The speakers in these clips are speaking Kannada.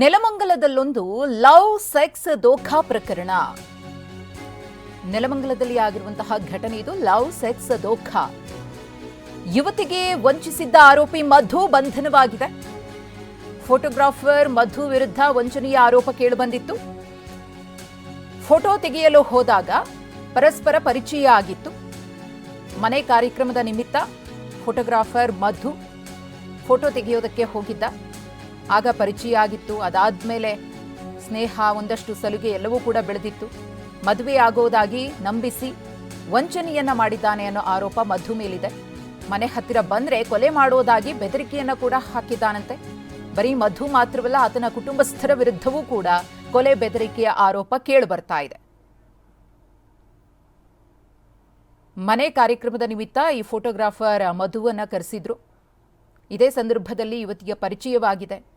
ನೆಲಮಂಗಲದಲ್ಲೊಂದು ಲವ್, ಸೆಕ್ಸ್ ದೋಖಾ ಪ್ರಕರಣ. ನೆಲಮಂಗಲದಲ್ಲಿ ಆಗಿರುವಂತಹ ಘಟನೆ ಇದು, ಲವ್, ಸೆಕ್ಸ್ ದೋಖಾ ಯುವತಿಗೆ ವಂಚಿಸಿದ್ದ ಆರೋಪಿ ಮಧು ಬಂಧನವಾಗಿದೆ. ಫೋಟೋಗ್ರಾಫರ್ ಮಧು ವಿರುದ್ಧ ವಂಚನೆಯ ಆರೋಪ ಕೇಳಿಬಂದಿತ್ತು. ಫೋಟೋ ತೆಗೆಯಲು ಹೋದಾಗ ಪರಸ್ಪರ ಪರಿಚಯ ಆಗಿತ್ತು. ಮನೆ ಕಾರ್ಯಕ್ರಮದ ನಿಮಿತ್ತ ಫೋಟೋಗ್ರಾಫರ್ ಮಧು ಫೋಟೋ ತೆಗೆಯೋದಕ್ಕೆ ಹೋಗಿದ್ದ. ಆಗ ಪರಿಚಯ ಆಗಿತ್ತು ಅದಾದ್ಮೇಲೆ ಸ್ನೇಹ ಒಂದಷ್ಟು ಸಲುಗೆ ಎಲ್ಲವೂ ಕೂಡ ಬೆಳೆದಿತ್ತು. ಮದುವೆ ಆಗೋದಾಗಿ ನಂಬಿಸಿ ವಂಚನೆಯನ್ನ ಮಾಡಿದ್ದಾನೆ ಅನ್ನೋ ಆರೋಪ ಮಧು ಮೇಲಿದೆ. ಮನೆ ಹತ್ತಿರ ಬಂದ್ರೆ ಕೊಲೆ ಮಾಡೋದಾಗಿ ಬೆದರಿಕೆಯನ್ನ ಕೂಡ ಹಾಕಿದ್ದಾನಂತೆ. ಬರೀ ಮಧು ಮಾತ್ರವಲ್ಲ, ಆತನ ಕುಟುಂಬಸ್ಥರ ವಿರುದ್ಧವೂ ಕೂಡ ಕೊಲೆ ಬೆದರಿಕೆಯ ಆರೋಪ ಕೇಳಿ ಬರ್ತಾ ಇದೆ. ಮನೆ ಕಾರ್ಯಕ್ರಮದ ನಿಮಿತ್ತ ಈ ಫೋಟೋಗ್ರಾಫರ್ ಮಧುವನ್ನ ಕರೆಸಿದ್ರು. ಇದೇ ಸಂದರ್ಭದಲ್ಲಿ ಯುವತಿಯ ಪರಿಚಯವಾಗಿದೆ.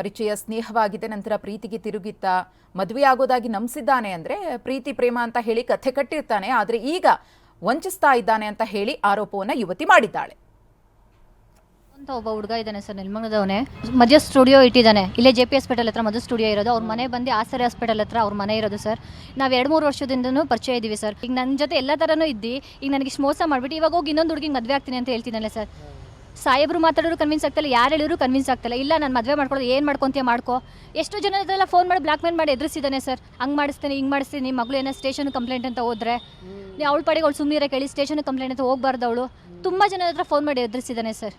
ಪರಿಚಯ ಸ್ನೇಹವಾಗಿದೆ, ನಂತರ ಪ್ರೀತಿಗೆ ತಿರುಗಿತ್ತ ಮದುವೆ ಆಗೋದಾಗಿ ನಂಬಿಸಿದ್ದಾನೆ ಅಂದ್ರೆ ಪ್ರೀತಿ, ಪ್ರೇಮ ಅಂತ ಹೇಳಿ ಕಥೆ ಕಟ್ಟಿರ್ತಾನೆ. ಆದರೆ ಈಗ ವಂಚಿಸ್ತಾ ಇದ್ದಾನೆ ಅಂತ ಹೇಳಿ ಆರೋಪವನ್ನ ಯುವತಿ ಮಾಡಿದ್ದಾಳೆ. ಅಂತ ಒಬ್ಬ ಹುಡುಗ ಇದ್ದಾನೆ ಸರ್ ನೆಲಮಂಗಲದವನೇ ಮಧ್ಯ ಸ್ಟುಡಿಯೋ ಇಟ್ಟಿದ್ದಾನೆ. ಇಲ್ಲೇ ಜೆ ಪಿ ಹಾಸ್ಪಿಟಲ್ ಹತ್ರ ಮಧ್ಯ ಸ್ಟುಡಿಯೋ ಇರೋದು. ಅವ್ರ ಮನೆ ಬಂದು ಆಸರೆ ಹಾಸ್ಪಿಟಲ್ ಹತ್ರ ಅವ್ರ ಮನೆ ಇರೋದು ಸರ್. ನಾವು ಎರಡು ಮೂರು ವರ್ಷದಿಂದನೂ ಪರಿಚಯ ಇದ್ದೀವಿ ಸರ್. ಈಗ ನನ್ನ ಜೊತೆ ಎಲ್ಲ ಥರನೂ ಇದ್ದು. ಈಗ ನನಗೆ ಮೋಸ ಮಾಡಿಬಿಟ್ಟು ಇವಾಗ ಹೋಗಿ ಇನ್ನೊಂದು ಹುಡುಗಿಗೆ ಮದುವೆ ಆಗ್ತೀನಿ ಅಂತ ಹೇಳ್ತಿದ್ದಾನೆ ಸರ್. ಸಾಹೇಬ್ರು ಮಾತಾಡೋರು ಕನ್ವಿನ್ಸ್ ಆಗ್ತಿಲ್ಲ ಯಾರು ಹೇಳಿದ್ರು ಕನ್ವಿನ್ಸ್ ಆಗ್ತಿಲ್ಲ ಇಲ್ಲ. ನಾನು ಮದುವೆ ಮಾಡ್ಕೊಳ್ಳೋದು, ಏನು ಮಾಡ್ಕೊಂತೀಯ ಮಾಡ್ಕೋ. ಎಷ್ಟು ಜನ ಇದೆಲ್ಲ ಫೋನ್ ಮಾಡಿ ಬ್ಲಾಕ್ ಮೇಲ್ ಮಾಡಿ ಎದುರಿಸಿದ್ದಾನೆ ಸರ್ ಹಂಗೆ ಮಾಡಿಸ್ತೀನಿ, ಹಿಂಗೆ ಮಾಡಿಸ್ತೀನಿ ನಿಮ್ಮ ಮಗಳು ಏನೋ ಸ್ಟೇಷನ್ ಕಂಪ್ಲೇಂಟ್ ಅಂತ ಹೋದ್ರೆ. ನೀವು ಅವಳ ಪಡೆಗೆ ಅವಳು ಸುಮ್ಮನೆ ಕೇಳಿ ಸ್ಟೇಷನ್ ಕಂಪ್ಲೇಂಟ್ ಅಂತ ಹೋಗ್ಬಾರ್ದು ಅವಳು. ತುಂಬ ಜನ ಹತ್ರ ಫೋನ್ ಮಾಡಿ ಎದುರಿಸಿದ್ದಾನೆ ಸರ್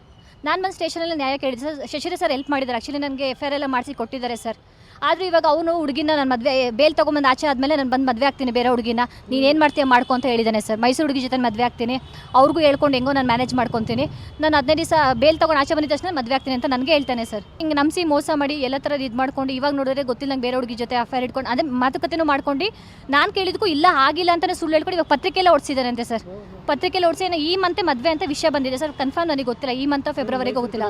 ನಾನು ಬಂದು ಸ್ಟೇಷನಲ್ಲಿ ನ್ಯಾಯ ಕೇಳಿದ್ದೆ ಸರ್ ಶಶಿರ ಸರ್ ಹೆಲ್ಪ್ ಮಾಡಿದ್ದಾರೆ. ಆ್ಯಕ್ಚುಲಿ ನನಗೆ ಎಫ್ ಐ ಆರ್ ಎಲ್ಲ ಮಾಡಿಸಿ ಕೊಟ್ಟಿದ್ದಾರೆ ಸರ್ ಆದರೂ ಇವಾಗ ಅವನು ಹುಡುಗಿನ ನನ್ನ ಮದುವೆ ಬೇಲ್ ತೊಗೊಂಬಂದು ಆಚೆ ಆದಮೇಲೆ ನಾನು ಬಂದು ಮದುವೆ ಆಗ್ತೀನಿ ಬೇರೆ ಹುಡುಗಿನ. ನೀನು ಏನು ಮಾಡ್ತೀಯ ಮಾಡ್ಕೊ ಅಂತ ಹೇಳಿದ್ದಾನೆ ಸರ್. ಮೈಸೂರು ಹುಡುಗಿ ಜೊತೆ ಮದುವೆ ಆಗ್ತೀನಿ. ಅವ್ರಿಗೂ ಹೇಳ್ಕೊಂಡು ಹೆಂಗೋ ನಾನು ಮ್ಯಾನೇಜ್ ಮಾಡ್ಕೊತೀನಿ. ನಾನು ಹದಿನೈದು ದಿವಸ ಬೇಲ್ ತಗೊಂಡು ಆಚೆ ಬಂದಿದ್ದ ತಕ್ಷಣ ಮದುವೆ ಆಗ್ತೀನಿ ಅಂತ ನನಗೆ ಹೇಳ್ತಾನೆ ಸರ್. ಹಿಂಗೆ ನಮ್ಸಿ ಮೋಸ ಮಾಡಿ ಎಲ್ಲ ಥರ ಇದು ಮಾಡ್ಕೊಂಡು ಇವಾಗ ನೋಡಿದ್ರೆ ಗೊತ್ತಿಲ್ಲ ನಂಗೆ ಬೇರೆ ಹುಡುಗಿ ಜೊತೆ ಅಫೇರ್ ಇಟ್ಕೊಂಡು ಅದೇ ಮಾತುಕತೆನೂ ಮಾಡ್ಕೊಂಡು ನಾನು ಕೇಳಿದಕ್ಕೂ ಇಲ್ಲ, ಆಗಿಲ್ಲ ಅಂತಲೇ ಸುಳ್ಳು ಹೇಳ್ಕೊಂಡು ಇವಾಗ ಪತ್ರಿಕೆಲ್ಲ ಓಡಿಸಿದಾರಂತೆ ಸರ್. ಪತ್ರಿಕೆಲ್ಲ ಓಡಿಸಿ ಈ ಮಂತೆ ಮದುವೆ ಅಂತ ವಿಷಯ ಬಂದಿದೆ ಸರ್. ಕನ್ಫರ್ಮ್ ನನಗೆ ಗೊತ್ತಿಲ್ಲ. ಈ ಮಂತ್ ಫೆಬ್ರವರಿಗೆ ಗೊತ್ತಿಲ್ಲ.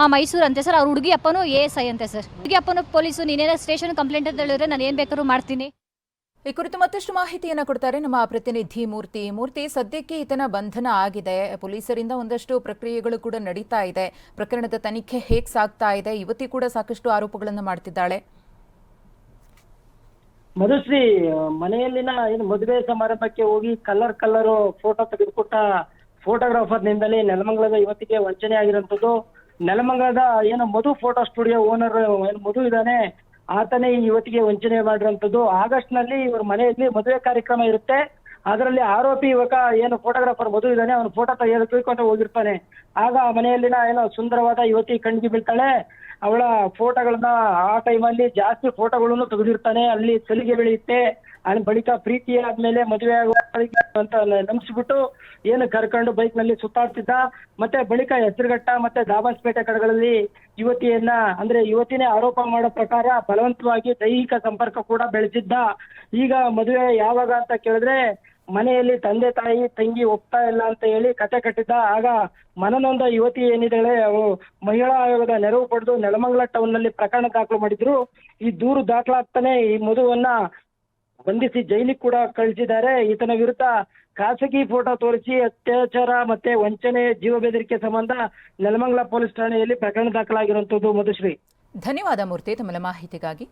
ಆ ಮೈಸೂರು ಅಂತೆ ಸರ್. ಅವ್ರ ಹುಡುಗಿ ಅಪ್ಪನೂ ಎ ಎಸ್ ಅಂತೆ ಸರ್. ಹುಡುಗಿ ಅಪ್ಪನೂ ಪೊಲೀಸು ನೀನೇನೋ ಸ್ಟೇಷನ್ ಕಂಪ್ಲೇಂಟ್ ಅಂತ ಹೇಳಿದ್ರೆ ನಾನು ಏನು ಬೇಕಾದ್ರೂ ಮಾಡ್ತೀನಿ. ಈ ಕುರಿತು ಮತ್ತಷ್ಟು ಮಾಹಿತಿಯನ್ನು ಕೊಡ್ತಾರೆ ನಮ್ಮ ಪ್ರತಿನಿಧಿ ಮೂರ್ತಿ. ಮೂರ್ತಿ ಸದ್ಯಕ್ಕೆ ಈತನ ಬಂಧನ ಆಗಿದೆ. ಪೊಲೀಸರಿಂದ ಒಂದಷ್ಟು ಪ್ರಕ್ರಿಯೆಗಳು ಕೂಡ ನಡೀತಾ ಇದೆ. ಪ್ರಕರಣದ ತನಿಖೆ ಹೇಗೆ ಸಾಗ್ತಾ ಇದೆ? ಯುವತಿ ಕೂಡ ಸಾಕಷ್ಟು ಆರೋಪಗಳನ್ನು ಮಾಡ್ತಿದ್ದಾಳೆ. ಮಧುಶ್ರೀ ಮನೆಯಲ್ಲಿನ ಏನು ಮದುವೆ ಸಮಾರಂಭಕ್ಕೆ ಹೋಗಿ ಕಲರ್ ಕಲರ್ ಫೋಟೋ ತೆಗೆದುಕೊಟ್ಟ ಫೋಟೋಗ್ರಾಫರ್ ನಿಂದಲೇ ನೆಲಮಂಗಲದ ಯುವತಿಗೆ ವಂಚನೆ ಆಗಿರುವಂತದ್ದು ನೆಲಮಂಗಲದ ಏನು ಮಧು ಫೋಟೋ ಸ್ಟುಡಿಯೋ ಓನರ್ ಏನು ಮಧು ಇದ್ದಾನೆ ಆತನೇ ಈ ಯುವತಿಗೆ ವಂಚನೆ ಮಾಡಿರುವಂತದ್ದು ಆಗಸ್ಟ್ನಲ್ಲಿ ಇವ್ರ ಮನೆಯಲ್ಲಿ ಮದುವೆ ಕಾರ್ಯಕ್ರಮ ಇರುತ್ತೆ. ಅದರಲ್ಲಿ ಆರೋಪಿ ಯುವಕ ಏನು ಫೋಟೋಗ್ರಾಫರ್ ಮಧು ಇದ್ದಾನೆ, ಅವನು ಫೋಟೋ ತೆಗೆಯೋದಕ್ಕೆ ತಿಳ್ಕೊಂಡು ಹೋಗಿರ್ತಾನೆ. ಆಗ ಆ ಮನೆಯಲ್ಲಿನ ಏನೋ ಸುಂದರವಾದ ಯುವತಿ ಕಣ್ಣಿಗೆ ಬೀಳ್ತಾಳೆ. ಅವಳ ಫೋಟೋಗಳನ್ನ ಆ ಟೈಮಲ್ಲಿ ಜಾಸ್ತಿ ಫೋಟೋಗಳನ್ನು ತೆಗೆದಿರ್ತಾನೆ. ಅಲ್ಲಿ ಸಲಿಗೆ ಬೆಳೆಯುತ್ತೆ. ಅಲ್ಲಿ ಬಳಿಕ ಪ್ರೀತಿ ಆದ್ಮೇಲೆ ಮದುವೆ ಅಂತ ನಂಬಿಸ್ಬಿಟ್ಟು ಏನು ಕರ್ಕೊಂಡು ಬೈಕ್ನಲ್ಲಿ ಸುತ್ತಾಡ್ತಿದ್ದ. ಮತ್ತೆ ಬಳಿಕ ಹೆಸರುಘಟ್ಟ ಮತ್ತೆ ದಾಬಾಸ್ಪೇಟೆ ಕಡೆಗಳಲ್ಲಿ ಯುವತಿಯನ್ನ, ಅಂದ್ರೆ ಯುವತಿನೇ ಆರೋಪ ಮಾಡೋ ಪ್ರಕಾರ ಬಲವಂತವಾಗಿ ದೈಹಿಕ ಸಂಪರ್ಕ ಕೂಡ ಬೆಳೆಸಿದ್ದ ಈಗ ಮದುವೆ ಯಾವಾಗ ಅಂತ ಕೇಳಿದ್ರೆ ಮನೆಯಲ್ಲಿ ತಂದೆ ತಾಯಿ, ತಂಗಿ ಒಪ್ತಾ ಇಲ್ಲ ಅಂತ ಹೇಳಿ ಕತೆ ಕಟ್ಟಿದ್ದ, ಆಗ ಮನನೊಂದ ಯುವತಿ ಏನಿದ್ದಾಳೆ, ಅವಳು ಮಹಿಳಾ ಆಯೋಗದ ನೆರವು ಪಡೆದು ನೆಲಮಂಗಲ ಟೌನ್ನಲ್ಲಿ ಪ್ರಕರಣ ದಾಖಲು ಮಾಡಿದ್ರು. ಈ ದೂರು ದಾಖಲಾಗ್ತಾನೆ ಈ ಮಧುವನ್ನ ಬಂಧಿಸಿ ಜೈಲಿಗೆ ಕೂಡ ಕಳಿಸಿದ್ದಾರೆ. ಈತನ ವಿರುದ್ಧ ಖಾಸಗಿ ಫೋಟೋ ತೋರಿಸಿ ಅತ್ಯಾಚಾರ ಮತ್ತೆ ವಂಚನೆ ಜೀವ ಬೆದರಿಕೆ ಸಂಬಂಧ ನೆಲಮಂಗಲ ಪೊಲೀಸ್ ಠಾಣೆಯಲ್ಲಿ ಪ್ರಕರಣ ದಾಖಲಾಗಿರುವಂತದ್ದು ಮಧುಶ್ರೀ. ಧನ್ಯವಾದ ಮೂರ್ತಿ, ತಮ್ಮ ಮಾಹಿತಿಗಾಗಿ.